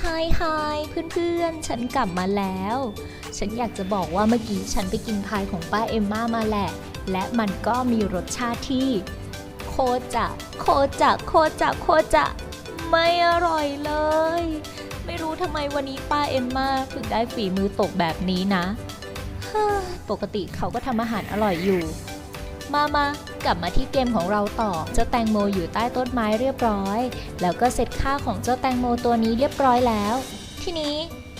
ไฮไฮเพื่อนๆ ฉันกลับมาแล้ว ฉันอยากจะบอกว่าเมื่อกี้ฉันไปกินพายของป้าเอมม่ามาแหละ และมันก็มีรสชาติที่ โคจะโคจะโคจะโคจะไม่อร่อยเลย ไม่รู้ทำไมวันนี้ป้าเอมม่าถึงได้ฝีมือตกแบบนี้นะ ปกติเขาก็ทำอาหารอร่อยอยู่ มามา กลับมาที่เกมของเราต่อ เจ้าแตงโมอยู่ใต้ต้นไม้เรียบร้อย แล้วก็เซตค่าของเจ้าแตงโมตัวนี้เรียบร้อยแล้ว ทีนี้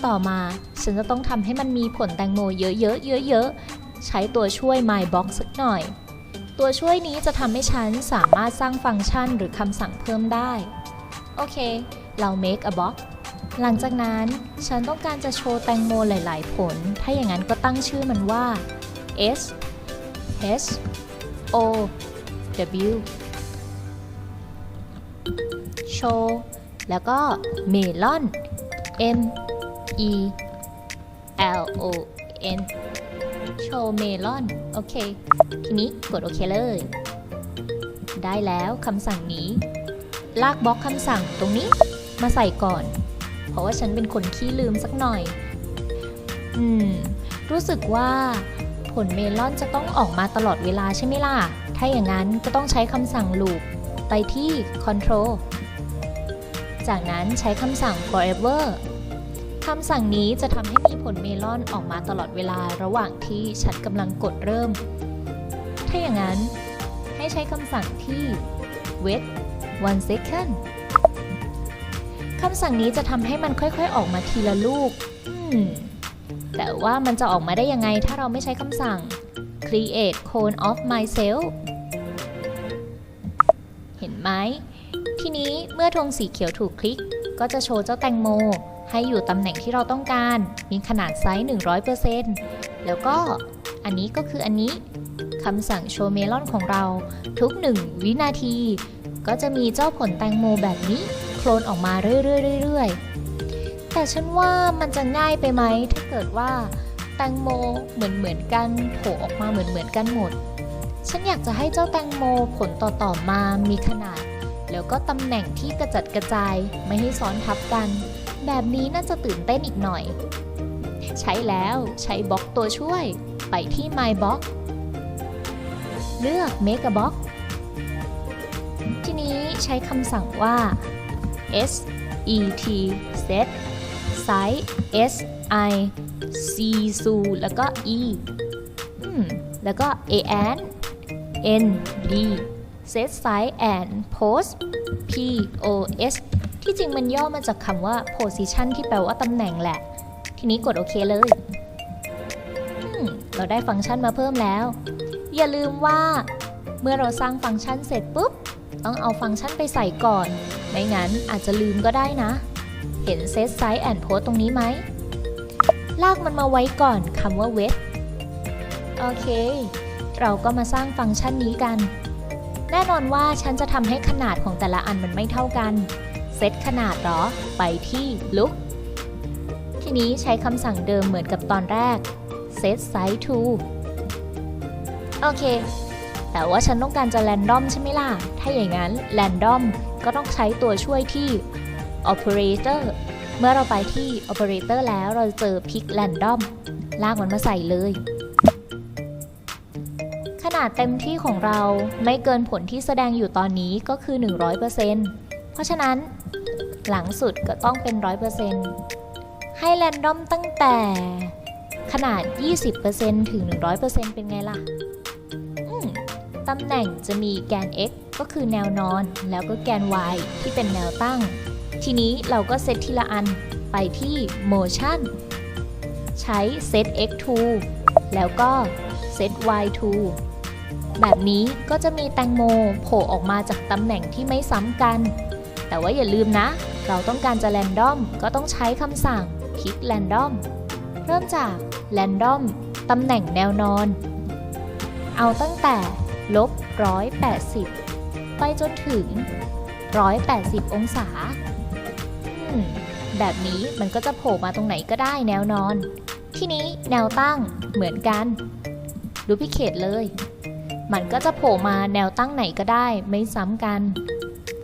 ต่อมาฉันจะต้องทำให้มันมีผลแตงโมเยอะๆเยอะๆ ใช้ตัวช่วย My Box สักหน่อย ตัวช่วยนี้จะทำให้ฉันสามารถสร้างฟังก์ชันหรือคำสั่งเพิ่มได้ โอเค เรา make a box หลังจากนั้นฉันต้องการจะโชว์แตงโมหลาย ๆ ผล ถ้าอย่างนั้นก็ตั้งชื่อมันว่า S H O W โชว์แล้วก็เมลอน M E L O N โชว์เมลอนโอเค ทีนี้กดโอเคเลย ได้แล้วคำสั่งนี้ ลากบล็อกคำสั่งตรงนี้มาใส่ก่อน เพราะว่าฉันเป็นคนขี้ลืมสักหน่อย อืม รู้สึกว่า ผลเมลอนจะต้องออกมาตลอดเวลาใช่ไหมล่ะ ถ้าอย่างนั้นก็ต้องใช้คำสั่ง loop ไปที่ control จากนั้นใช้คำสั่ง forever คำสั่งนี้จะทำให้มีผลเมลอนออกมาตลอดเวลาระหว่างที่ฉันกำลังกดเริ่ม ถ้าอย่างนั้นให้ใช้คำสั่งที่ wait one second คำสั่งนี้จะทำให้มันค่อยๆ ออกมาทีละลูก อืม แต่ว่ามันจะออกมาได้ยังไงถ้าเราไม่ใช้คำสั่ง create cone of myself เห็นไหม ทีนี้เมื่อธงสีเขียวถูกคลิก ก็จะโชว์เจ้าแตงโม ให้อยู่ตำแหน่งที่เราต้องการ มีขนาดไซส์ 100%แล้วก็อันนี้ก็คืออันนี้คำสั่งโชว์เมลอนของเราทุก 1 วินาที ก็จะมีเจ้าผลแตงโมแบบนี้ โคลนออกมาเรื่อยๆๆ แต่ฉันว่ามันจะง่ายไปไหมถ้าเกิดว่าแตงโมเหมือนเหมือนๆกันโผล่ออกมาเหมือนเหมือนๆกันหมด ฉันอยากจะให้เจ้าแตงโมผลต่อๆมามีขนาด แล้วก็ตำแหน่งที่กระจัดกระจายไม่ให้ซ้อนทับกัน แบบนี้น่าจะตื่นเต้นอีกหน่อย ใช้แล้วใช้บล็อกตัวช่วย ไปที่ My Box เลือก Make a Box ทีนี้ใช้คำสั่งว่า set E T set size S I C ซูแล้วก็ E อืมแล้วก็ A N N D set size and post P O S ที่จริงมันย่อมาจากคำว่า position ที่แปลว่าตำแหน่งแหละ ทีนี้กดโอเคเลย เราได้ฟังก์ชันมาเพิ่มแล้ว อย่าลืมว่า เมื่อเราสร้างฟังก์ชันเสร็จปุ๊บ ต้องเอาฟังก์ชันไปใส่ก่อน ไม่งั้นอาจจะลืมก็ได้นะ เห็น set size and post ตรงนี้ไหม ลากมันมาไว้ก่อนคำว่า wet โอเค เราก็มาสร้างฟังก์ชันนี้กัน แน่นอนว่าฉันจะทำให้ขนาดของแต่ละอันมันไม่เท่ากัน เซตขนาดหรอ ไปที่ look ทีนี้ใช้คำสั่งเดิมเหมือนกับตอนแรก set size to โอเค แต่ว่าฉันต้องการจะ random ใช่ไหมล่ะ ถ้าอย่างนั้น random ก็ต้องใช้ตัวช่วยที่ operator เมื่อเราไปที่ operator แล้วเราจะเจอ pick random ลากมันมาใส่เลย ขนาดเต็มที่ของเราไม่เกินผลที่แสดงอยู่ตอนนี้ก็คือ 100%เพราะฉะนั้น หลังสุดก็ต้องเป็น 100%ให้ random ตั้งแต่ขนาด 20%ถึง 100%เป็นไงล่ะตำแหน่งจะมีแกน x ก็คือแนวนอน แล้วก็แกน y ที่เป็นแนวตั้ง ทีนี้เราก็เซตทีละอันไปที่ motion ใช้ set x to แล้วก็ set y to แบบนี้ก็จะมีแตงโมโผล่ออกมาจากตำแหน่งที่ไม่ซ้ำกัน แต่ว่าอย่าลืมนะ เราต้องการจะ random ก็ต้องใช้คำสั่ง pick random เริ่มจาก random ตำแหน่งแนวนอน เอาตั้งแต่ลบ180 ไปจนถึง 180 องศา แบบนี้มันก็จะโผล่มาตรงไหนก็ได้แนวนอน ที่นี้แนวตั้งเหมือนกันดูพิเคตเลย มันก็จะโผล่มาแนวตั้งไหนก็ได้ไม่ซ้ำกัน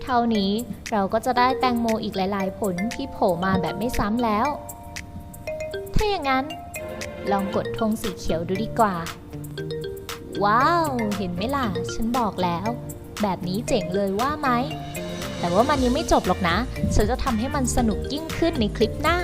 เท่านี้เราก็จะได้แตงโมอีกหลาย ๆ ผลที่โผล่มาแบบไม่ซ้ำแล้ว ถ้าอย่างนั้น ลองกดธงสีเขียวดูดีกว่า ว้าว เห็นไหมล่ะ ฉันบอกแล้ว แบบนี้เจ๋งเลยว่าไหม แต่ว่ามันยังไม่จบหรอกนะ ฉันจะทำให้มันสนุกยิ่งขึ้นในคลิปหน้า